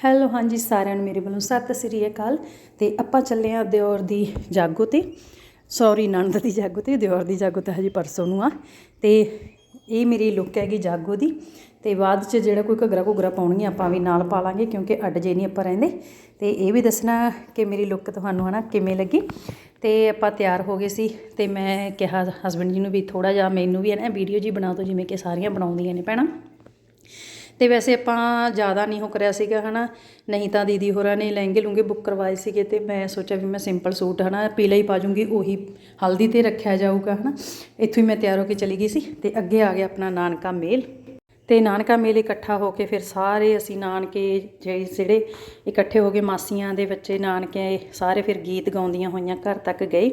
Hello ਹਾਂਜੀ, ਸਾਰਿਆਂ ਨੂੰ ਮੇਰੇ ਵੱਲੋਂ ਸਤਿ ਸ੍ਰੀ ਅਕਾਲ ਤੇ ਆਪਾਂ ਚੱਲੇ ਆ ਦਿਓਰ ਦੀ ਜਾਗੋ ਤੇ। ਸੌਰੀ ਨਣਦ ਦੀ ਜਾਗੋ ਤੇ, ਦਿਓਰ ਦੀ ਜਾਗੋ ਤਾਂ ਹਜੇ ਪਰਸੋਂ ਨੂੰ ਆ। ਤੇ ਇਹ ਮੇਰੀ ਲੁੱਕ ਹੈਗੀ ਜਾਗੋ ਦੀ ਤੇ ਬਾਅਦ ਚ ਜਿਹੜਾ ਕੋਈ ਘੱਗਰਾ ਘੁਗਰਾ ਪਾਉਣੀ ਆਪਾਂ ਵੀ ਨਾਲ ਪਾ ਲਾਂਗੇ ਕਿਉਂਕਿ ਅੱਡ ਜੇ ਨਹੀਂ ਆਪਾਂ ਰਹਿੰਦੇ। ਤੇ ਇਹ ਵੀ ਦੱਸਣਾ ਕਿ ਮੇਰੀ ਲੁੱਕ ਤੁਹਾਨੂੰ ਹਨਾ ਕਿਵੇਂ ਲੱਗੀ। ਤੇ ਆਪਾਂ ਤਿਆਰ ਹੋ ਗਏ ਸੀ ਤੇ ਮੈਂ ਕਿਹਾ ਹਸਬੰਡ ਜੀ ਨੂੰ ਵੀ ਥੋੜਾ ਜਿਹਾ ਮੈਨੂੰ ਵੀ ਹੈ ਨਾ ਵੀਡੀਓ ਜੀ ਬਣਾ ਦਿਓ ਜਿਵੇਂ ਕਿ ਸਾਰੀਆਂ ਬਣਾਉਂਦੀਆਂ ਨੇ ਭੈਣਾਂ। ਅਤੇ ਵੈਸੇ ਆਪਾਂ ਜ਼ਿਆਦਾ ਨਹੀਂ ਹੋ ਕਰਿਆ ਸੀਗਾ ਹੈ ਨਾ ਨਹੀਂ ਤਾਂ ਦੀਦੀ ਹੋਰਾਂ ਨੇ ਲਹਿੰਗੇ ਲੂੰਗੇ ਬੁੱਕ ਕਰਵਾਏ ਸੀਗੇ ਅਤੇ ਮੈਂ ਸੋਚਿਆ ਵੀ ਮੈਂ ਸਿੰਪਲ ਸੂਟ ਹੈ ਨਾ ਪੀਲਾ ਹੀ ਪਾ ਜੂੰਗੀ, ਉਹੀ ਹਲਦੀ ਤੇ ਰੱਖਿਆ ਜਾਊਗਾ ਹੈ ਨਾ ਇੱਥੋਂ ਹੀ ਮੈਂ ਤਿਆਰ ਹੋ ਕੇ ਚਲੀ ਗਈ ਸੀ ਅਤੇ ਅੱਗੇ ਆ ਗਿਆ ਆਪਣਾ ਨਾਨਕਾ ਮੇਲ। ਤੇ ਨਾਨਕਾ ਮੇਲ ਇਕੱਠਾ ਹੋ ਕੇ ਫਿਰ ਸਾਰੇ ਅਸੀਂ ਨਾਨਕੇ ਜਿਹੜੇ ਜਿਹੜੇ ਇਕੱਠੇ ਹੋ ਕੇ ਮਾਸੀਆਂ ਦੇ ਬੱਚੇ ਨਾਨਕੇ ਸਾਰੇ ਫਿਰ ਗੀਤ ਗਾਉਂਦੀਆਂ ਹੋਈਆਂ ਘਰ ਤੱਕ ਗਏ।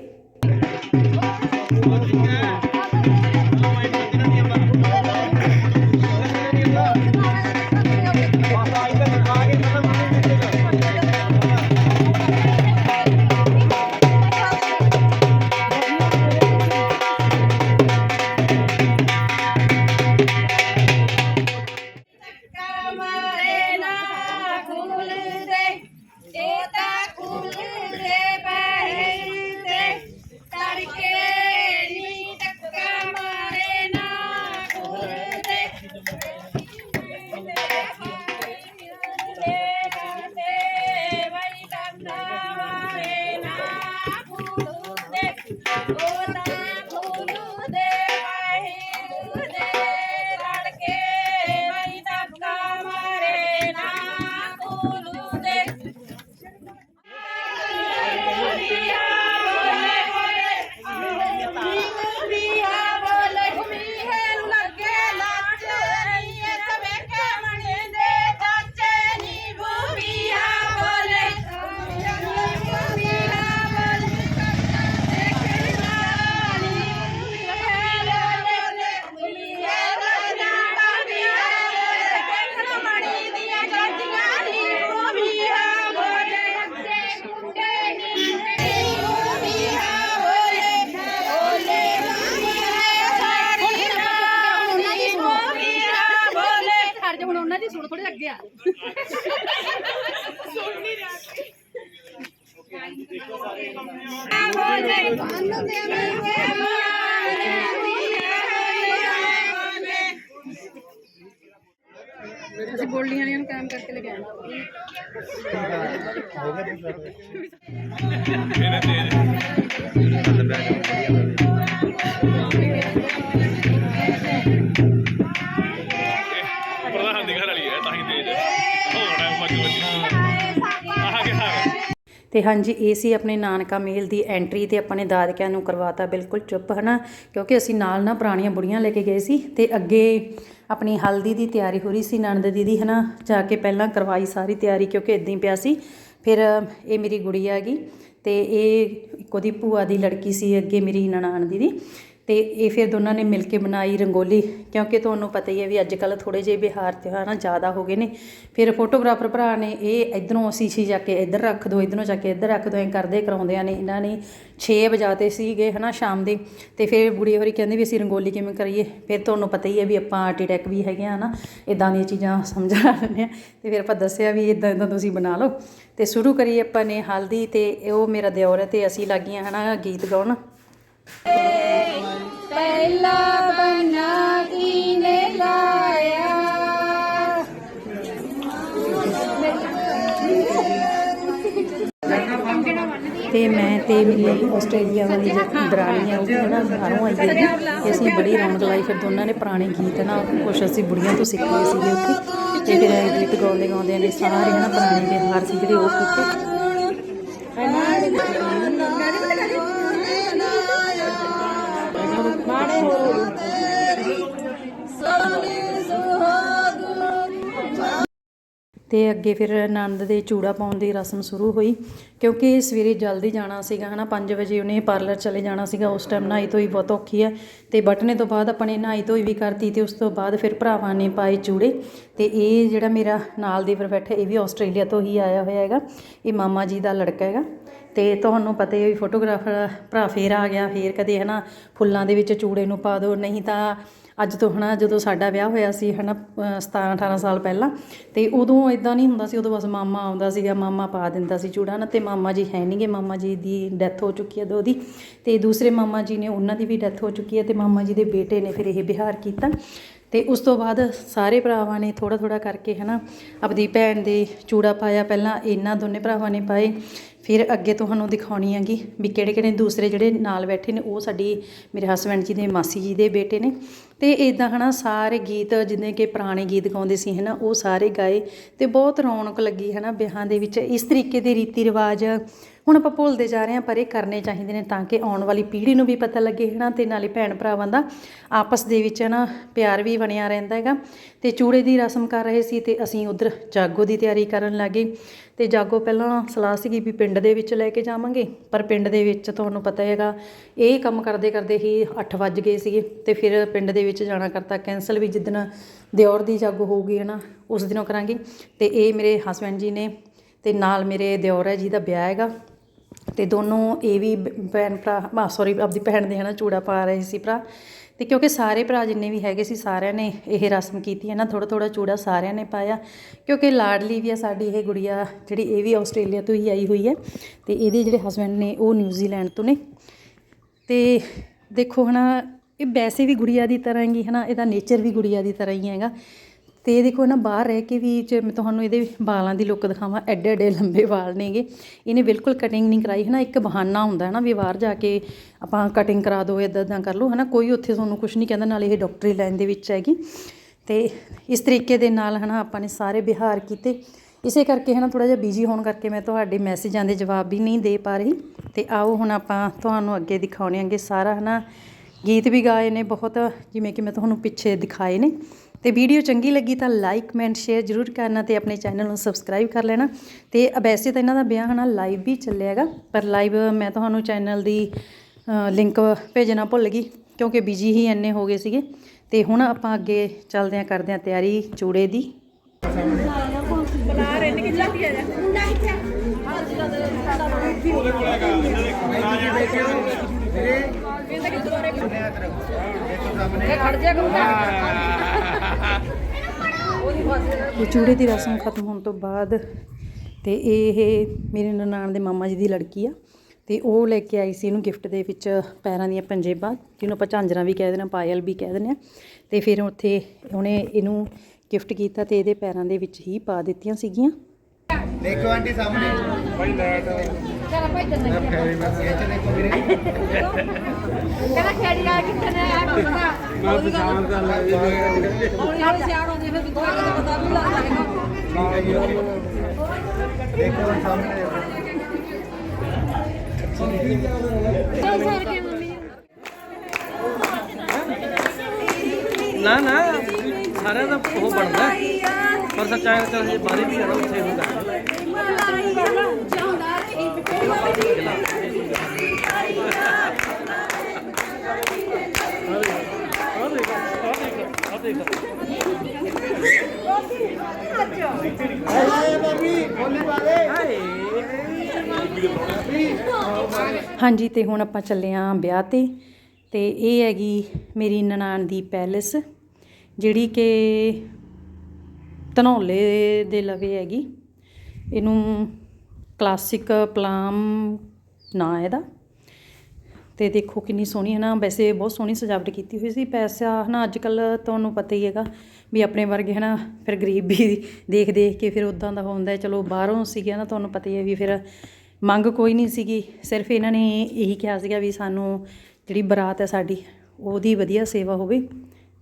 ਉਹਨਾਂ ਦੀ ਸੁਣ ਥੋੜੇ ਅੱਗੇ ਆ। ਅਸੀਂ ਬੋਲੀਆਂ ਵਾਲਿਆਂ ਨੂੰ ਕੰਮ ਕਰਕੇ ਲਗਾਇਆ ਪ੍ਰਧਾਨ ਤੇ ਹਾਂਜੀ, ਇਹ ਸੀ ਆਪਣੇ ਨਾਨਕਾ ਮੇਲ ਦੀ ਐਂਟਰੀ ਤੇ ਆਪਣੇ ਦਾਦਕਿਆਂ ਨੂੰ ਕਰਵਾਤਾ ਬਿਲਕੁਲ ਚੁੱਪ, ਹਨਾ? ਕਿਉਂਕਿ ਅਸੀਂ ਨਾਲ ਨਾ ਪੁਰਾਣੀਆਂ ਬੁੜੀਆਂ ਲੈ ਕੇ ਗਏ ਸੀ ਤੇ ਅੱਗੇ ਆਪਣੀ ਹਲਦੀ ਦੀ ਤਿਆਰੀ ਹੋ ਰਹੀ ਸੀ, ਨਣਦ ਦੀਦੀ, ਹਨਾ? ਜਾ ਕੇ ਪਹਿਲਾਂ ਕਰਵਾਈ ਸਾਰੀ ਤਿਆਰੀ ਕਿਉਂਕਿ ਇਦਾਂ ਹੀ ਪਿਆ ਸੀ। ਫਿਰ ਇਹ ਮੇਰੀ ਗੁੜੀਆ ਹੈਗੀ ਤੇ ਇਹ ਇੱਕ ਉਹਦੀ ਭੂਆ ਦੀ ਲੜਕੀ ਸੀ, ਅੱਗੇ ਮੇਰੀ ਨਨਾਣ ਦੀ ਤੇ ਇਹ ਫਿਰ ਦੋਨਾਂ ਨੇ ਮਿਲ ਕੇ ਬਣਾਈ ਰੰਗੋਲੀ, ਕਿਉਂਕਿ ਤੁਹਾਨੂੰ ਪਤਾ ਹੀ ਹੈ ਵੀ ਅੱਜ ਕੱਲ ਥੋੜੇ ਜਿਹੇ ਬਿਹਾਰ ਤਿਉਹਾਰ ਨਾ ਜ਼ਿਆਦਾ ਹੋ ਗਏ ਨੇ। ਫਿਰ ਫੋਟੋਗ੍ਰਾਫਰ ਭਰਾ ਨੇ ਇਹ ਇਧਰੋਂ ਸੀਸੀ ਜਾ ਕੇ ਇੱਧਰ ਰੱਖ ਦਿਓ ਇਧਰੋਂ ਜਾ ਕੇ ਇੱਧਰ ਰੱਖ ਦਿਓ ਐਂ ਕਰਦੇ ਕਰਾਉਂਦਿਆਂ ਨੇ। ਇਹਨਾਂ ਨੇ 6 ਵਜਾਤੇ ਸੀਗੇ ਹਨਾ ਸ਼ਾਮ ਦੇ, ਤੇ ਫਿਰ ਬੁੜੀ ਹੋਰੀ ਕਹਿੰਦੇ ਵੀ ਅਸੀਂ ਰੰਗੋਲੀ ਕਿਵੇਂ ਕਰੀਏ? ਫਿਰ ਤੁਹਾਨੂੰ ਪਤਾ ਹੀ ਹੈ ਵੀ ਆਪਾਂ ਆਰਟੀਟੈਕ ਵੀ ਹੈਗੇ ਆ ਨਾ ਇਦਾਂ ਦੀਆਂ ਚੀਜ਼ਾਂ ਸਮਝਾ ਲੈਂਦੇ ਆ ਤੇ ਫਿਰ ਆਪਾਂ ਦੱਸਿਆ ਵੀ ਇਦਾਂ ਇਦਾਂ ਤੁਸੀਂ ਬਣਾ ਲਓ। ਤੇ ਸ਼ੁਰੂ ਕਰੀਏ ਆਪਾਂ ਨੇ ਹਲਦੀ ਤੇ ਉਹ ਮੇਰਾ ਦਿਓਰ ਹੈ ਤੇ ਅਸੀਂ ਲੱਗੀਆਂ ਹਨਾ ਗੀਤ ਗਾਉਣ। ਪਹਿਲਾ ਬਨਾ ਕੀਨੇ ਲਾਇਆ ਤੇ ਮੈਂ ਤੇ ਮੇਰੀ ਆਸਟ੍ਰੇਲੀਆ ਵਾਲੀ ਜਿਹੜੀ ਦਰਾਣੀ ਹੈ ਉਹ ਵੀ ਨਾ ਬਾਹਰੋਂ ਆਈ ਹੈ ਤੇ ਅਸੀਂ ਬੜੀ ਰੌਣਕ ਲਾਈ ਫਿਰ ਦੋਨਾਂ ਨੇ ਪੁਰਾਣੇ ਗੀਤ ਨਾ, ਕੁਛ ਅਸੀਂ ਬੁੜੀਆਂ ਤੋਂ ਸਿੱਖੇ ਸੀਗੇ ਉੱਥੇ। ਤੇ ਫਿਰ ਗੀਤ ਗਾਉਂਦੇ ਗਾਉਂਦੇ ਨੇ ਸਾਰੇ ਹਨਾ ਪੁਰਾਣੇ ਵਿਹਾਰ ਸੀ ਜਿਹੜੇ ਉਹ ਕੀਤੇ। ਤੇ ਅੱਗੇ ਫਿਰ ਆਨੰਦ ਦੇ ਚੂੜਾ ਪਾਉਣ ਦੀ ਰਸਮ ਸ਼ੁਰੂ ਹੋਈ, ਕਿਉਂਕਿ ਸਵੇਰੇ ਜਲਦੀ ਜਾਣਾ ਸੀਗਾ, ਹਨਾ 5 ਵਜੇ ਉਹਨੇ ਪਾਰਲਰ ਚਲੇ ਜਾਣਾ ਸੀਗਾ, ਉਸ ਟਾਈਮ ਨਹਾਈ ਧੋਈ ਬਹੁਤ ਔਖੀ ਹੈ ਤੇ ਬਟਨੇ ਤੋਂ ਬਾਅਦ ਆਪਣੇ ਨਹਾਈ ਧੋਈ ਵੀ ਕਰਤੀ ਤੇ ਉਸ ਤੋਂ ਬਾਅਦ ਫਿਰ ਭਰਾਵਾਂ ਨੇ ਪਾਏ ਚੂੜੇ, ਤੇ ਇਹ ਜਿਹੜਾ ਮੇਰਾ ਨਾਲ ਦੀ ਪਰ ਬੈਠਾ, ਇਹ ਵੀ ਆਸਟ੍ਰੇਲੀਆ ਤੋਂ ਹੀ ਆਇਆ ਹੋਇਆ ਹੈਗਾ, ਇਹ ਮਾਮਾ ਜੀ ਦਾ ਲੜਕਾ ਹੈਗਾ ਅਤੇ ਤੁਹਾਨੂੰ ਪਤਾ ਹੀ ਵੀ ਫੋਟੋਗ੍ਰਾਫਰ ਭਰਾ ਫਿਰ ਆ ਗਿਆ, ਫਿਰ ਕਦੇ ਹੈ ਨਾ ਫੁੱਲਾਂ ਦੇ ਵਿੱਚ ਚੂੜੇ ਨੂੰ ਪਾ ਦਿਉ ਨਹੀਂ ਤਾਂ ਅੱਜ ਤੋਂ ਹੈ ਨਾ ਜਦੋਂ ਸਾਡਾ ਵਿਆਹ ਹੋਇਆ ਸੀ ਹੈ ਨਾ 17 18 ਸਾਲ ਪਹਿਲਾਂ ਅਤੇ ਉਦੋਂ ਇਦਾਂ ਨਹੀਂ ਹੁੰਦਾ ਸੀ, ਉਦੋਂ ਬਸ ਮਾਮਾ ਆਉਂਦਾ ਸੀਗਾ, ਮਾਮਾ ਪਾ ਦਿੰਦਾ ਸੀ ਚੂੜਾ ਨਾ ਅਤੇ ਮਾਮਾ ਜੀ ਹੈ ਨਹੀਂਗੇ, ਮਾਮਾ ਜੀ ਦੀ ਡੈਥ ਹੋ ਚੁੱਕੀ ਹੈ ਦੋ ਦੀ ਅਤੇ ਦੂਸਰੇ ਮਾਮਾ ਜੀ ਨੇ ਉਹਨਾਂ ਦੀ ਵੀ ਡੈਥ ਹੋ ਚੁੱਕੀ ਹੈ ਅਤੇ ਮਾਮਾ ਜੀ ਦੇ ਬੇਟੇ ਨੇ ਫਿਰ ਇਹ ਵਿਹਾਰ ਕੀਤਾ। ਤੇ ਉਸ ਤੋਂ ਬਾਅਦ ਸਾਰੇ ਭਰਾਵਾਂ ਨੇ ਥੋੜ੍ਹਾ ਥੋੜ੍ਹਾ ਕਰਕੇ ਹੈ ਨਾ ਆਪਦੀ ਭੈਣ ਦੇ ਚੂੜਾ ਪਾਇਆ। ਪਹਿਲਾਂ ਇਹਨਾਂ ਦੋਨੇ ਭਰਾਵਾਂ ਨੇ ਪਾਏ, ਫਿਰ ਅੱਗੇ ਤੁਹਾਨੂੰ ਦਿਖਾਉਣੀ ਹੈਗੀ ਵੀ ਕਿਹੜੇ ਕਿਹੜੇ ਦੂਸਰੇ ਜਿਹੜੇ ਨਾਲ ਬੈਠੇ ਨੇ, ਉਹ ਸਾਡੀ ਮੇਰੇ ਹਸਬੰਡ ਜੀ ਦੇ, ਮਾਸੀ ਜੀ ਦੇ ਬੇਟੇ ਨੇ। ਤੇ ਇਦਾਂ ਹਨਾ ਸਾਰੇ ਗੀਤ ਜਿੰਨੇ ਕਿ ਪੁਰਾਣੇ ਗੀਤ ਗਾਉਂਦੇ ਸੀ ਹਨਾ, ਉਹ ਸਾਰੇ ਗਾਏ ਤੇ ਬਹੁਤ ਰੌਣਕ ਲੱਗੀ ਹਨਾ ਵਿਆਹਾਂ ਦੇ ਵਿੱਚ। ਇਸ ਤਰੀਕੇ ਦੇ ਰੀਤੀ ਰਿਵਾਜ ਹੁਣ ਆਪਾਂ ਭੁੱਲਦੇ ਜਾ ਰਹੇ ਹਾਂ, ਪਰ ਇਹ ਕਰਨੇ ਚਾਹੀਦੇ ਨੇ ਤਾਂ ਕਿ ਆਉਣ ਵਾਲੀ ਪੀੜ੍ਹੀ ਨੂੰ ਵੀ ਪਤਾ ਲੱਗੇ ਹੈ ਨਾ ਤੇ ਨਾਲੇ ਭੈਣ ਭਰਾਵਾਂ ਦਾ ਆਪਸ ਦੇ ਵਿੱਚ ਹੈ ਨਾ ਪਿਆਰ ਵੀ ਬਣਿਆ ਰਹਿੰਦਾ ਹੈਗਾ। ਤੇ ਚੂੜੇ ਦੀ ਰਸਮ ਕਰ ਰਹੇ ਸੀ ਤੇ ਅਸੀਂ ਉਧਰ ਜਾਗੋ ਦੀ ਤਿਆਰੀ ਕਰਨ ਲੱਗੇ। ਤੇ ਜਾਗੋ ਪਹਿਲਾਂ ਸਲਾਹ ਸੀਗੀ ਵੀ ਪਿੰਡ ਦੇ ਵਿੱਚ ਲੈ ਕੇ ਜਾਵਾਂਗੇ, ਪਰ ਪਿੰਡ ਦੇ ਵਿੱਚ ਤੁਹਾਨੂੰ ਪਤਾ ਹੈਗਾ, ਇਹ ਕੰਮ ਕਰਦੇ ਕਰਦੇ ਹੀ 8 ਵੱਜ ਗਏ ਸੀਗੇ। ਤੇ ਫਿਰ ਪਿੰਡ ਦੇ ਵਿੱਚ ਜਾਣਾ ਕਰਤਾ ਕੈਂਸਲ ਵੀ ਜਿੱਦਣ ਦਿਓਰ ਦੀ ਜਾਗੋ ਹੋਊਗੀ ਹਨਾ, ਉਸ ਦਿਨੋਂ ਕਰਾਂਗੇ। ਤੇ ਇਹ ਮੇਰੇ ਹਸਬੰਡ ਜੀ ਨੇ ਤੇ ਨਾਲ ਮੇਰੇ ਦਿਓਰ ਹੈ ਜੀ ਦਾ ਵਿਆਹ ਹੈਗਾ। ਅਤੇ ਦੋਨੋਂ ਇਹ ਵੀ ਭੈਣ ਭਰਾ ਸੋਰੀ ਆਪਦੀ ਭੈਣ ਦੇ ਹੈ ਨਾ ਚੂੜਾ ਪਾ ਰਹੇ ਸੀ ਭਰਾ। ਅਤੇ ਕਿਉਂਕਿ ਸਾਰੇ ਭਰਾ ਜਿੰਨੇ ਵੀ ਹੈਗੇ ਸੀ, ਸਾਰਿਆਂ ਨੇ ਇਹ ਰਸਮ ਕੀਤੀ ਹੈ ਨਾ, ਥੋੜ੍ਹਾ ਥੋੜ੍ਹਾ ਚੂੜਾ ਸਾਰਿਆਂ ਨੇ ਪਾਇਆ। ਕਿਉਂਕਿ ਲਾਡਲੀ ਵੀ ਆ ਸਾਡੀ ਇਹ ਗੁੜੀਆ, ਜਿਹੜੀ ਇਹ ਵੀ ਆਸਟ੍ਰੇਲੀਆ ਤੋਂ ਹੀ ਆਈ ਹੋਈ ਹੈ ਅਤੇ ਇਹਦੇ ਜਿਹੜੇ ਹਸਬੈਂਡ ਨੇ ਉਹ ਨਿਊਜ਼ੀਲੈਂਡ ਤੋਂ ਨੇ। ਅਤੇ ਦੇਖੋ ਹਨਾ, ਇਹ ਵੈਸੇ ਵੀ ਗੁੜੀਆ ਦੀ ਤਰ੍ਹਾਂ ਹੀ ਹਨਾ, ਇਹਦਾ ਨੇਚਰ ਵੀ ਗੁੜੀਆ ਦੀ ਤਰ੍ਹਾਂ ਹੀ ਹੈਗਾ। ਤੇ ਇਹ ਦੇਖੋ ਨਾ, ਬਾਹਰ ਰਹਿ ਕੇ ਵੀ ਜੇ ਮੈਂ ਤੁਹਾਨੂੰ ਇਹਦੇ ਵਾਲਾਂ ਦੀ ਲੁੱਕ ਦਿਖਾਵਾਂ, ਐਡੇ ਐਡੇ ਲੰਬੇ ਵਾਲ ਨੇਗੇ। ਇਹਨੇ ਬਿਲਕੁਲ ਕਟਿੰਗ ਨਹੀਂ ਕਰਾਈ ਨਾ ਇੱਕ ਬਹਾਨਾ ਹੁੰਦਾ ਹੈ ਨਾ ਵੀ ਬਾਹਰ ਜਾ ਕੇ ਆਪਾਂ ਕਟਿੰਗ ਕਰਾ ਦਿਓ ਇਦਾਂ ਇਦਾਂ ਕਰ ਲਓ ਨਾ ਕੋਈ ਉੱਥੇ ਤੁਹਾਨੂੰ ਕੁਝ ਨਹੀਂ ਕਹਿੰਦਾ, ਨਾਲ ਇਹ ਡਾਕਟਰੀ ਲਾਈਨ ਦੇ ਵਿੱਚ ਹੈਗੀ। ਤੇ ਇਸ ਤਰੀਕੇ ਦੇ ਨਾਲ, ਹਨਾ, ਆਪਾਂ ਨੇ ਸਾਰੇ ਵਿਹਾਰ ਕੀਤੇ। ਇਸੇ ਕਰਕੇ, ਹਨਾ ਥੋੜਾ ਜਿਹਾ ਬਿਜ਼ੀ ਹੋਣ ਕਰਕੇ ਮੈਂ ਤੁਹਾਡੇ ਮੈਸੇਜਾਂ ਦੇ ਜਵਾਬ ਵੀ ਨਹੀਂ ਦੇ ਪਾ ਰਹੀ। ਤੇ ਆਓ ਹੁਣ ਆਪਾਂ ਤੁਹਾਨੂੰ ਅੱਗੇ ਦਿਖਾਉਣੇ ਆਂਗੇ ਸਾਰਾ, ਹਨਾ। ਗੀਤ ਵੀ ਗਾਏ ਨੇ ਬਹੁਤ, ਜਿਵੇਂ ਕਿ ਮੈਂ ਤੁਹਾਨੂੰ ਪਿੱਛੇ ਦਿਖਾਏ ਨੇ। ਤੇ ਵੀਡੀਓ ਚੰਗੀ ਲੱਗੀ ਤਾਂ ਲਾਈਕ ਕਮੈਂਟ ਸ਼ੇਅਰ ਜ਼ਰੂਰ ਕਰਨਾ ਤੇ ਆਪਣੇ ਚੈਨਲ ਨੂੰ ਸਬਸਕ੍ਰਾਈਬ ਕਰ ਲੈਣਾ। ਤੇ ਵੈਸੇ ਤਾਂ ਇਹਨਾਂ ਦਾ ਵਿਆਹ ਹਨਾ ਲਾਈਵ ਵੀ ਚੱਲਿਆਗਾ ਪਰ ਲਾਈਵ ਮੈਂ ਤੁਹਾਨੂੰ ਚੈਨਲ ਦੀ ਲਿੰਕ ਭੇਜਣਾ ਭੁੱਲ ਗਈ ਕਿਉਂਕਿ ਬਿਜ਼ੀ ਹੀ ਇੰਨੇ ਹੋ ਗਏ ਸੀਗੇ। ਤੇ ਹੁਣ ਆਪਾਂ ਅੱਗੇ ਚੱਲਦੇ ਆਂ ਕਰਦੇ ਆਂ ਤਿਆਰੀ ਚੂੜੇ ਦੀ। ਇਹ ਚੂੜੇ ਦੀ ਰਸਮ ਖਤਮ ਹੋਣ ਤੋਂ ਬਾਅਦ ਤੇ ਇਹ ਮੇਰੇ ਨਨਾਣ ਦੇ ਮਾਮਾ ਜੀ ਦੀ ਲੜਕੀ ਆ ਤੇ ਉਹ ਲੈ ਕੇ ਆਈ ਸੀ ਇਹਨੂੰ ਗਿਫਟ ਦੇ ਵਿੱਚ ਪੈਰਾਂ ਦੀਆਂ ਪੰਜੇਬਾਂ ਜਿਹਨੂੰ ਆਪਾਂ ਝਾਂਜਰਾਂ ਵੀ ਕਹਿ ਦਿੰਦੇ ਹਾਂ ਪਾਇਲ ਵੀ ਕਹਿ ਦਿੰਦੇ ਆ ਤੇ ਫਿਰ ਉੱਥੇ ਉਹਨੇ ਇਹਨੂੰ ਗਿਫਟ ਕੀਤਾ ਤੇ ਇਹਦੇ ਪੈਰਾਂ ਦੇ ਵਿੱਚ ਹੀ ਪਾ ਦਿੱਤੀਆਂ ਸੀਗੀਆਂ। ਦੇਖੋ ਆਂਟੀ ਸਾਹਮਣੇ। ਚਲ ਭਾਈ ਖਿੱਚ ਦੇਖੋ ਵੀਰੇ ਕਹਿੰਦਾ ਖੇੜੀ ਆ ਕਿੱਥੇ ਨੇ ਆ ਪਤਾ ਮੈਂ ਪਛਾਣ ਕਰ ਲੈ ਹੌਲੀ ਹੌਲੀ ਸਿਆਣ ਹੁੰਦੀ ਫਿਰ ਕਿੱਥੇ ਕਿਤੇ ਪਤਾ ਵੀ ਲੱਗਦਾ ਹੈਗਾ ਦੇਖੋ ਸਾਹਮਣੇ ਦੇਖੋ ਚੱਲ ਸਰ ਕੇ ਮੰਮੀ ਨਾ ਨਾ ਸਾਰਿਆਂ ਦਾ ਉਹ ਬਣਦਾ। ਪਰ ਸੱਚਾਈ ਤਾਂ ਜੇ ਬਾਰੇ ਵੀ ਜਾਣਾ ਉੱਥੇ ਹੁੰਦਾ। ਹਾਂਜੀ, ਤੇ ਹੁਣ ਆਪਾਂ ਚੱਲੇ ਆਂ ਵਿਆਹ ਤੇ। ਤੇ ਇਹ ਹੈਗੀ ਮੇਰੀ ਨਨਾਣ ਦੀ ਪੈਲਸ, ਜਿਹੜੀ ਕਿ ਧਨੌਲੇ ਦੇ ਲਵੇ ਹੈਗੀ। ਇਹਨੂੰ ਕਲਾਸਿਕ ਪਲਾਮ ਨਾਂ ਇਹਦਾ। ਅਤੇ ਦੇਖੋ ਕਿੰਨੀ ਸੋਹਣੀ ਹੈ ਨਾ। ਵੈਸੇ ਬਹੁਤ ਸੋਹਣੀ ਸਜਾਵਟ ਕੀਤੀ ਹੋਈ ਸੀ। ਪੈਸਾ ਹੈ ਨਾ ਅੱਜ ਕੱਲ ਤੁਹਾਨੂੰ ਪਤਾ ਹੀ ਹੈਗਾ ਵੀ ਆਪਣੇ ਵਰਗੇ ਹੈ ਨਾ, ਫਿਰ ਗਰੀਬ ਵੀ ਦੇਖ ਦੇਖ ਕੇ ਫਿਰ ਉਦਾਂ ਦਾ ਹੁੰਦਾ ਹੈ। ਚਲੋ ਬਾਹਰੋਂ ਸੀਗਾ ਨਾ, ਤੁਹਾਨੂੰ ਪਤਾ ਹੀ ਹੈ ਵੀ ਫਿਰ ਮੰਗ ਕੋਈ ਨਹੀਂ ਸੀਗੀ। ਸਿਰਫ ਇਹਨਾਂ ਨੇ ਇਹੀ ਕਿਹਾ ਸੀਗਾ ਵੀ ਸਾਨੂੰ ਜਿਹੜੀ ਬਰਾਤ ਹੈ ਸਾਡੀ, ਉਹਦੀ ਵਧੀਆ ਸੇਵਾ ਹੋਵੇ।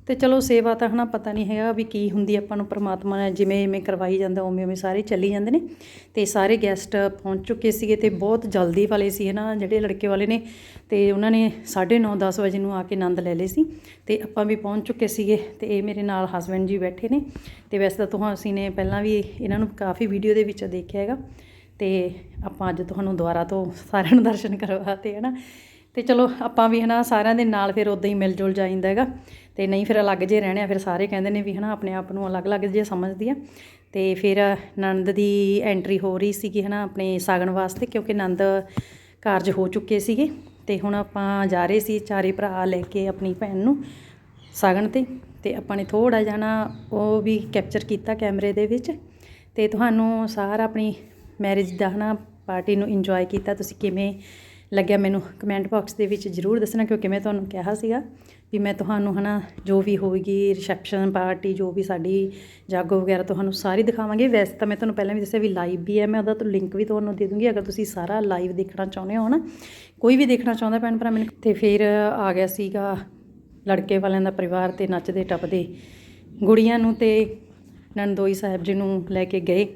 ਤੇ ਚਲੋ ਸੇਵਾ ਤਾਂ ਹਨਾ ਪਤਾ ਨਹੀਂ ਹੈਗਾ ਵੀ ਕੀ ਹੁੰਦੀ ਆਪਾਂ ਨੂੰ ਪ੍ਰਮਾਤਮਾ ਨੇ ਜਿਵੇਂ ਜਿਵੇਂ ਕਰਵਾਈ ਜਾਂਦਾ, ਉਵੇਂ ਉਵੇਂ ਸਾਰੇ ਚੱਲੀ ਜਾਂਦੇ ਨੇ। ਤੇ ਸਾਰੇ ਗੈਸਟ ਪਹੁੰਚ ਚੁੱਕੇ ਸੀਗੇ ਤੇ ਬਹੁਤ ਜਲਦੀ ਵਾਲੇ ਸੀ ਹਨਾ, ਜਿਹੜੇ ਲੜਕੇ ਵਾਲੇ ਨੇ। ਤੇ ਉਹਨਾਂ ਨੇ 9:30 10 ਵਜੇ ਨੂੰ ਆ ਕੇ ਆਨੰਦ ਲੈ ਲਏ ਸੀ। ਤੇ ਆਪਾਂ ਵੀ ਪਹੁੰਚ ਚੁੱਕੇ ਸੀਗੇ ਤੇ ਇਹ ਮੇਰੇ ਨਾਲ ਹਸਬੰਡ ਜੀ ਬੈਠੇ ਨੇ। ਤੇ ਵੈਸੇ ਤਾਂ ਤੁਹਾਨੂੰ ਅਸੀਂ ਨੇ ਪਹਿਲਾਂ ਵੀ ਇਹਨਾਂ ਨੂੰ ਕਾਫੀ ਵੀਡੀਓ ਦੇ ਵਿੱਚ ਦੇਖਿਆ ਹੈਗਾ। ਤੇ ਆਪਾਂ ਅੱਜ ਤੁਹਾਨੂੰ ਦੁਬਾਰਾ ਤੋਂ ਸਾਰਿਆਂ ਨੂੰ ਦਰਸ਼ਨ ਕਰਵਾਤੇ ਹਨਾ। ਤੇ ਚਲੋ ਆਪਾਂ ਵੀ ਹਨਾ ਸਾਰਿਆਂ ਦੇ ਨਾਲ ਫਿਰ ਉਦਾਂ ਹੀ ਮਿਲ ਜੁਲ ਜਾਈਂਦਾ ਹੈਗਾ। ਤੇ ਨਹੀਂ ਫਿਰ ਅਲੱਗ ਜੇ ਰਹਿਣੇ ਆ, ਫਿਰ ਸਾਰੇ ਕਹਿੰਦੇ ਨੇ ਵੀ ਹਨਾ ਆਪਣੇ ਆਪ ਨੂੰ ਅਲੱਗ-ਅਲੱਗ ਜੇ ਸਮਝਦੀ ਆ। ਤੇ ਫਿਰ ਨੰਦ ਦੀ ਐਂਟਰੀ ਹੋ ਰਹੀ ਸੀਗੀ ਹਨਾ ਆਪਣੇ ਸਾਗਣ ਵਾਸਤੇ, ਕਿਉਂਕਿ ਨੰਦ ਕਾਰਜ ਹੋ ਚੁੱਕੇ ਸੀਗੇ। ਤੇ ਹੁਣ ਆਪਾਂ ਜਾ ਰਹੇ ਸੀ ਚਾਰੇ ਭਰਾ ਲੈ ਕੇ ਆਪਣੀ ਭੈਣ ਨੂੰ ਸਾਗਣ ਤੇ ਤੇ ਆਪਾਂ ਨੇ ਥੋੜਾ ਜਾਣਾ ਉਹ ਵੀ ਕੈਪਚਰ ਕੀਤਾ ਕੈਮਰੇ ਦੇ ਵਿੱਚ। ਤੇ ਤੁਹਾਨੂੰ ਸਾਰਾ ਆਪਣੀ ਮੈਰਿਜ ਦਾ ਹਨਾ ਪਾਰਟੀ ਨੂੰ ਇੰਜੋਏ ਕੀਤਾ, ਤੁਸੀਂ ਕਿਵੇਂ ਲੱਗਿਆ ਮੈਨੂੰ ਕਮੈਂਟ ਬਾਕਸ ਦੇ ਵਿੱਚ ਜਰੂਰ ਦੱਸਣਾ, ਕਿਉਂਕਿ ਮੈਂ ਤੁਹਾਨੂੰ ਕਿਹਾ ਸੀਗਾ। ਕਿ ਮੈਂ ਤੁਹਾਨੂੰ ਹੈ ਨਾ ਜੋ ਵੀ ਹੋਵੇਗੀ ਰਿਸੈਪਸ਼ਨ ਪਾਰਟੀ ਜੋ ਵੀ ਸਾਡੀ ਜਾਗੋ ਵਗੈਰਾ ਤੁਹਾਨੂੰ ਸਾਰੀ ਦਿਖਾਵਾਂਗੇ। ਵੈਸੇ ਤਾਂ ਮੈਂ ਤੁਹਾਨੂੰ ਪਹਿਲਾਂ ਵੀ ਦੱਸਿਆ ਵੀ ਲਾਈਵ ਵੀ ਹੈ, ਮੈਂ ਉਹਦਾ ਤੋਂ ਲਿੰਕ ਵੀ ਤੁਹਾਨੂੰ ਦੇ ਦੂੰਗੀ, ਅਗਰ ਤੁਸੀਂ ਸਾਰਾ ਲਾਈਵ ਦੇਖਣਾ ਚਾਹੁੰਦੇ ਹੋ ਨਾ ਕੋਈ ਵੀ ਦੇਖਣਾ ਚਾਹੁੰਦਾ ਭੈਣ ਭਰਾ ਮੈਨੂੰ। ਤੇ ਫਿਰ ਆ ਗਿਆ ਸੀਗਾ ਲੜਕੇ ਵਾਲਿਆਂ ਦਾ ਪਰਿਵਾਰ ਤੇ ਨੱਚਦੇ ਟੱਪਦੇ। ਗੁੜੀਆਂ ਨੂੰ ਤੇ ਨੰਦੋਈ ਸਾਹਿਬ ਜੀ ਨੂੰ ਲੈ ਕੇ ਗਏ।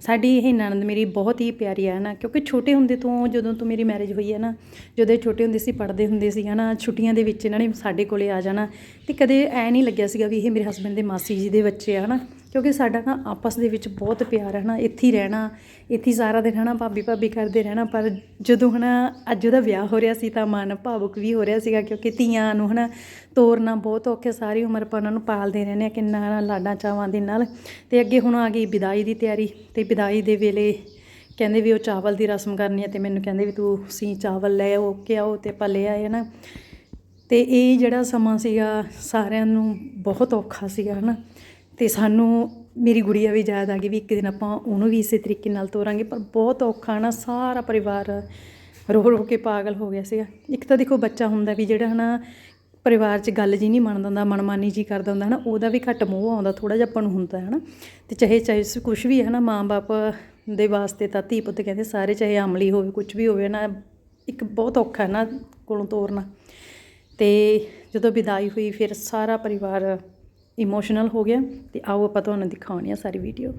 ਸਾਡੀ ਇਹ ਨਣਦ ਮੇਰੀ ਬਹੁਤ ਹੀ ਪਿਆਰੀ ਹੈ ਨਾ ਕਿਉਂਕਿ ਛੋਟੇ ਹੁੰਦੇ ਤੋਂ ਜਦੋਂ ਤੋਂ ਮੇਰੀ ਮੈਰਿਜ ਹੋਈ ਹੈ ਨਾ, ਜਦੋਂ ਇਹ ਛੋਟੇ ਹੁੰਦੇ ਸੀ, ਪੜ੍ਹਦੇ ਹੁੰਦੇ ਸੀ, ਹਨਾ? ਛੁੱਟੀਆਂ ਦੇ ਵਿੱਚ ਇਹਨਾਂ ਨੇ ਸਾਡੇ ਕੋਲੇ ਆ ਜਾਣਾ ਤੇ ਕਦੇ ਐ ਨਹੀਂ ਲੱਗਿਆ ਸੀਗਾ ਵੀ ਇਹ ਮੇਰੇ ਹਸਬੰਡ ਦੇ ਮਾਸੀ ਜੀ ਦੇ ਬੱਚੇ ਆ, ਹਨਾ? ਕਿਉਂਕਿ ਸਾਡਾ ਨਾ ਆਪਸ ਦੇ ਵਿੱਚ ਬਹੁਤ ਪਿਆਰ ਹੈ ਨਾ ਇੱਥੇ ਹੀ ਰਹਿਣਾ, ਇੱਥੇ ਸਾਰਾ ਦਿਨ ਹਨਾ ਭਾਬੀ ਭਾਬੀ ਕਰਦੇ ਰਹਿਣਾ, ਪਰ ਜਦੋਂ ਹਨਾ ਅੱਜ ਉਹਦਾ ਵਿਆਹ ਹੋ ਰਿਹਾ ਸੀ ਤਾਂ ਮਨ ਭਾਵੁਕ ਵੀ ਹੋ ਰਿਹਾ ਸੀਗਾ ਕਿਉਂਕਿ ਧੀਆਂ ਨੂੰ ਹਨਾ ਤੋਰਨਾ ਬਹੁਤ ਔਖੇ, ਸਾਰੀ ਉਮਰ ਆਪਾਂ ਉਹਨਾਂ ਨੂੰ ਪਾਲਦੇ ਰਹਿੰਦੇ ਆ ਕਿੰਨਾ ਨਾ ਲਾਡਾਂ ਚਾਵਾਂ ਦੇ ਨਾਲ। ਤੇ ਅੱਗੇ ਹੁਣ ਆ ਗਈ ਵਿਦਾਈ ਦੀ ਤਿਆਰੀ ਤੇ ਵਿਦਾਈ ਦੇ ਵੇਲੇ ਕਹਿੰਦੇ ਵੀ ਉਹ ਚਾਵਲ ਦੀ ਰਸਮ ਕਰਨੀ ਹੈ ਤੇ ਮੈਨੂੰ ਕਹਿੰਦੇ ਵੀ ਤੂੰ ਸੀ ਚਾਵਲ ਲੈ ਆਓ, ਕਿ ਆਓ ਤੇ ਆਪਾਂ ਲੈ ਆਏ ਨਾ ਤੇ ਇਹ ਜਿਹੜਾ ਸਮਾਂ ਸੀਗਾ ਸਾਰਿਆਂ ਨੂੰ ਬਹੁਤ ਔਖਾ ਸੀਗਾ ਹਨਾ। ਅਤੇ ਸਾਨੂੰ, ਮੇਰੀ ਗੁੜੀਆ ਵੀ ਯਾਦ ਆ ਗਈ ਵੀ ਇੱਕ ਦਿਨ ਆਪਾਂ ਉਹਨੂੰ ਵੀ ਇਸੇ ਤਰੀਕੇ ਨਾਲ ਤੋਰਾਂਗੇ, ਪਰ ਬਹੁਤ ਔਖਾ ਨਾ, ਸਾਰਾ ਪਰਿਵਾਰ ਰੋ ਰੋ ਕੇ ਪਾਗਲ ਹੋ ਗਿਆ ਸੀਗਾ। ਇੱਕ ਤਾਂ ਦੇਖੋ ਬੱਚਾ ਹੁੰਦਾ ਵੀ ਜਿਹੜਾ ਹਨਾ, ਪਰਿਵਾਰ 'ਚ ਗੱਲ ਜੀ ਨਹੀਂ ਮੰਨਦਾ ਹੁੰਦਾ, ਮਨਮਾਨੀ ਜੀ ਕਰਦਾ ਹੁੰਦਾ ਹਨਾ, ਉਹਦਾ ਵੀ ਘੱਟ ਮੋਹ ਆਉਂਦਾ ਥੋੜਾ ਜਿਹਾ ਆਪਾਂ ਨੂੰ ਹੁੰਦਾ ਹੈ ਹਨਾ। ਤੇ ਚਾਹੇ ਚਾਹੇ ਕੁਝ ਵੀ ਹੈ ਨਾ ਮਾਂ-ਬਾਪ ਦੇ ਵਾਸਤੇ ਤਾਂ ਧੀ ਪੁੱਤ ਕਹਿੰਦੇ ਸਾਰੇ, ਚਾਹੇ ਅਮਲੀ ਹੋਵੇ ਕੁਝ ਵੀ ਹੋਵੇ ਨਾ, ਇੱਕ ਬਹੁਤ ਔਖਾ ਹੈ ਨਾ ਕੋਲੋਂ ਤੋਰਨਾ। ਤੇ ਜਦੋਂ ਵਿਦਾਈ ਹੋਈ, ਫਿਰ ਸਾਰਾ ਪਰਿਵਾਰ ਇਮੋਸ਼ਨਲ ਹੋ ਗਿਆ ਤੇ ਆਓ ਆਪਾਂ ਤੁਹਾਨੂੰ ਦਿਖਾਉਂਦੇ ਆ ਸਾਰੀ ਵੀਡੀਓ